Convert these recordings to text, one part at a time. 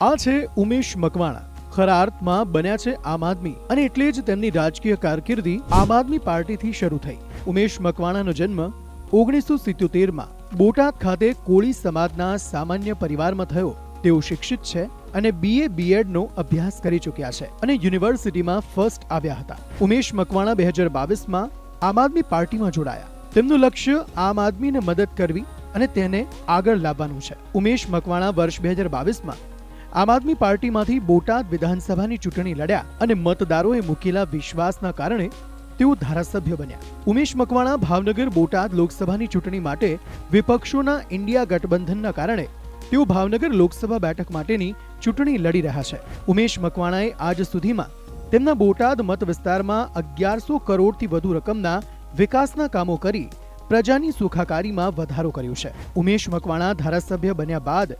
આ છે ઉમેશ મકવાણા. ખરા અર્થમાં બન્યા છે આમ આદમી અને એટલે જ તેમની રાજકીય કારકિર્દી આમ આદમી પાર્ટીથી શરૂ થઈ. ઉમેશ મકવાણાનો જન્મ ઓગણીસો સિત્યોતેરમાં બોટાદ ખાતે કોળી સમાજના સામાન્ય પરિવારમાં થયો. તેઓ શિક્ષિત છે અને બીએ બીએડનો અભ્યાસ કરી ચૂક્યા છે અને યુનિવર્સિટીમાં ફર્સ્ટ આવ્યા હતા. ઉમેશ મકવાણા બે હજાર બાવીસમાં આમ આદમી પાર્ટીમાં જોડાયા. તેમનું લક્ષ્ય આમ આદમીને મદદ કરવી અને તેને આગળ લાવવાનું છે. ઉમેશ મકવાણા વર્ષ બે હજાર બાવીસમાં આમ આદમી પાર્ટીમાંથી બોટાદ વિધાનસભાની ચૂંટણી લડ્યા અને મતદારોએ મૂકેલા વિશ્વાસના કારણે તેઓ ધારાસભ્ય બન્યા. ઉમેશ મકવાણા ભાવનગર બોટાદ લોકસભાની ચૂંટણી માટે વિપક્ષોના ઇન્ડિયા ગઠબંધનના કારણે તેઓ ભાવનગર લોકસભા બેઠક માટેની ચૂંટણી લડી રહ્યા છે. ઉમેશ મકવાણાએ આજ સુધીમાં તેમના બોટાદ મત વિસ્તારમાં અગિયારસો કરોડથી વધુ રકમના વિકાસના કામો કરી પ્રજાની સુખાકારીમાં વધારો કર્યો છે. ઉમેશ મકવાણા ધારાસભ્ય બન્યા બાદ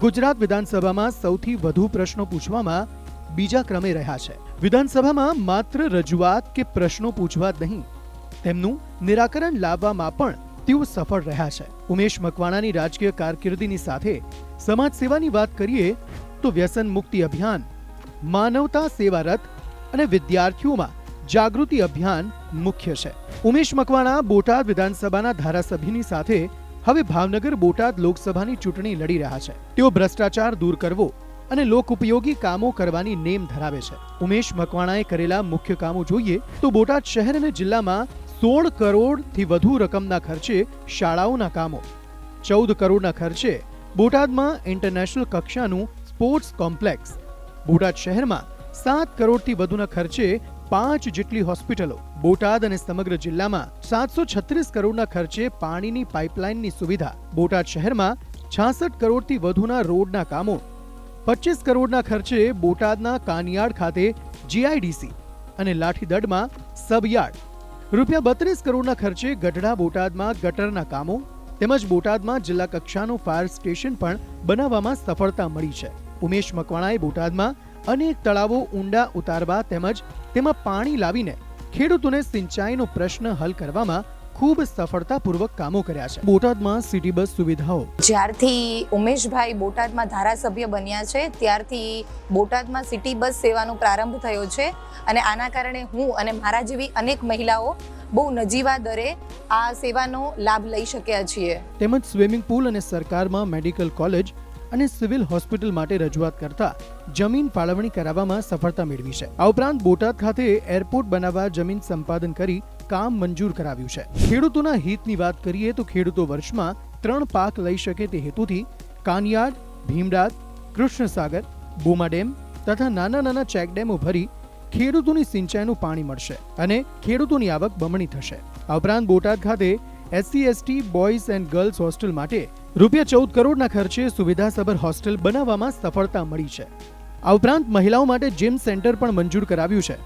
ગુજરાત વિધાનસભામાં સૌથી વધુ પ્રશ્નો પૂછવામાં બીજા ક્રમે રહ્યા છે. વિધાનસભામાં માત્ર રજૂઆત કે પ્રશ્નો પૂછવા નહીં, તેમનું નિરાકરણ લાવવામાં પણ તેઓ સફળ રહ્યા છે. ઉમેશ મકવાણાની રાજકીય કારકિર્દીની સાથે સમાજ સેવાની વાત કરીએ તો વ્યસન મુક્તિ અભિયાન, માનવતા સેવા રથ અને વિદ્યાર્થીઓમાં જાગૃતિ અભિયાન મુખ્ય છે. ઉમેશ મકવાણા બોટાદ વિધાનસભાના ધારાસભ્યની સાથે હવે ભાવનગર બોટાદ લોકસભાની ચૂંટણી લડી રહ્યા છે. તેઓ ભ્રષ્ટાચાર દૂર કરવો અને લોક ઉપયોગી કામો કરવાની નેમ ધરાવે છે. ઉમેશ મકવાણાએ કરેલા મુખ્ય કામો જોઈએ તો બોટાદ શહેર અને જિલ્લામાં સોળ કરોડથી વધુ રકમના ખર્ચે શાળાઓના કામો, ચૌદ કરોડના ખર્ચે બોટાદમાં ઇન્ટરનેશનલ કક્ષાનું સ્પોર્ટ્સ કોમ્પ્લેક્સ, બોટાદ શહેરમાં સાત કરોડથી વધુના ખર્ચે પાંચ જેટલી હોસ્પિટલો બોટાદ અને સમગ્ર જિલ્લામાં સાતસો છત્રીસ કરોડના ખર્ચે પાણીની પાઇપલાઇનની સુવિધા. બોટાદ શહેરમાં છાસઠ કરોડથી વધુના રોડના કામો. પચીસ કરોડના ખર્ચે બોટાદના કાનિયાડ ખાતે જીઆઈડીસી અને લાઠીદડમાં સબયાર્ડ. રૂપિયા બત્રીસ કરોડના ખર્ચે ગઢડા બોટાદમાં ગટરના કામો તેમજ બોટાદમાં જિલ્લા કક્ષાનું ફાયર સ્ટેશન પણ બનાવવામાં સફળતા મળી છે. ઉમેશ મકવાણાએ બોટાદમાં અનેક તળાવો ઊંડા ઉતારવા તેમજ તેમાં પાણી લાવીને ખેડૂતોને સિંચાઈનો પ્રશ્ન હલ કરવામાં ખૂબ સફળતાપૂર્વક કામો કર્યા છે. બોટાદમાં સિટી બસ સુવિધાઓ. જ્યારથી ઉમેશભાઈ બોટાદમાં ધારાસભ્ય બન્યા છે ત્યારથી બોટાદમાં સિટી બસ સેવાનો પ્રારંભ થયો છે અને આના કારણે હું અને મારા જેવી અનેક મહિલાઓ બહુ નજીવા દરે આ સેવાનો લાભ લઈ શક્યા છીએ. તેમજ સ્વિમિંગ પુલ અને સરકારમાં મેડિકલ કોલેજ અને સિવિલ હોસ્પિટલ માટે રજૂઆત કરતા જમીન ફાળવણી કરાવવામાં સફળતા મેળવી છે. આ ઉપરાંત બોટાદ ખાતે એરપોર્ટ બનાવવા જમીન સંપાદન કરી કામ મંજૂર કરાવ્યું છે. ખેડૂતોના હિતની વાત કરીએ તો ખેડૂતો વર્ષમાં ત્રણ પાક લઈ શકે તે હેતુથી કાનિયાડ ભીમરાજ કૃષ્ણસાગર, બોમા ડેમ તથા નાના નાના ચેકડેમો ભરી ખેડૂતોની સિંચાઈનું પાણી મળશે અને ખેડૂતોની આવક બમણી થશે. આ ઉપરાંત બોટાદ ખાતે SC, ST, boys and girls hostel માટે રૂપિયા ચૌદ કરોડના ખર્ચે સુવિધાસભર હોસ્ટેલ બનાવવામાં સફળતા મળી છે. આ ઉપરાંત મહિલાઓ માટે જીમ સેન્ટર પણ મંજૂર કરાવ્યું છે.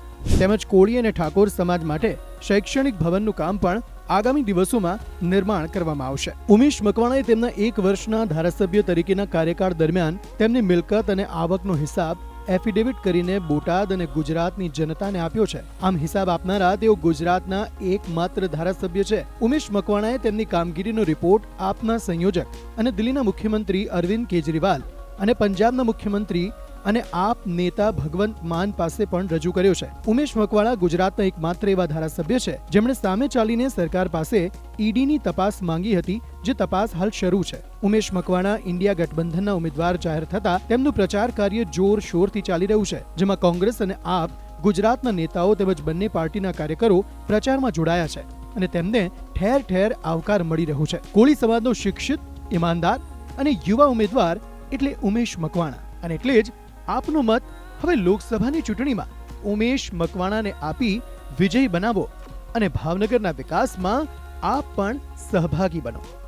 તેમજ કોળી અને ઠાકોર સમાજ માટે શૈક્ષણિક ભવનનું કામ પણ આગામી દિવસોમાં નિર્માણ કરવામાં આવશે. ઉમેશ મકવાણાએ તેમના એક વર્ષના ધારાસભ્ય તરીકેના કાર્યકાળ દરમિયાન તેમની મિલકત અને આવકનો હિસાબ એફિડેવિટ કરીને બોટાદ અને ગુજરાતની જનતાને આપ્યો છે. આમ હિસાબ આપનારા તેઓ ગુજરાતના એકમાત્ર ધારાસભ્ય છે. ઉમેશ મકવાણાએ તેમની કામગીરીનો રિપોર્ટ આપના સંયોજક અને દિલ્હીના મુખ્યમંત્રી અરવિંદ કેજરીવાલ અને પંજાબના મુખ્યમંત્રી અને આપ નેતા ભગવંત માન પાસે પણ રજૂ કર્યો છે. ઉમેશ મકવાણા ગુજરાતના એકમાત્ર એવા ધારાસભ્ય છે, જેમણે સામે ચાલીને સરકાર પાસે ઈડીની તપાસ માંગી હતી, જે તપાસ હાલ શરૂ છે. ઉમેશ મકવાણા ઇન્ડિયા ગઠબંધનના ઉમેદવાર જાહેર થતા તેમનું પ્રચાર કાર્ય જોર શોરથી ચાલી રહ્યું છે, જેમાં કોંગ્રેસ અને આપ, ગુજરાતના નેતાઓ તેમજ બંને પાર્ટીના કાર્યકરો પ્રચારમાં જોડાયા છે અને તેમને ઠેર ઠેર આવકાર મળી રહ્યો છે. કોળી સમાજનો શિક્ષિત, ઈમાનદાર અને યુવા ઉમેદવાર એટલે ઉમેશ મકવાણા. અને એટલે જ આપનો મત હવે લોકસભાની ચૂંટણીમાં ઉમેશ મકવાણાને આપી વિજય બનાવો અને ભાવનગરના વિકાસમાં આપ પણ સહભાગી બનો.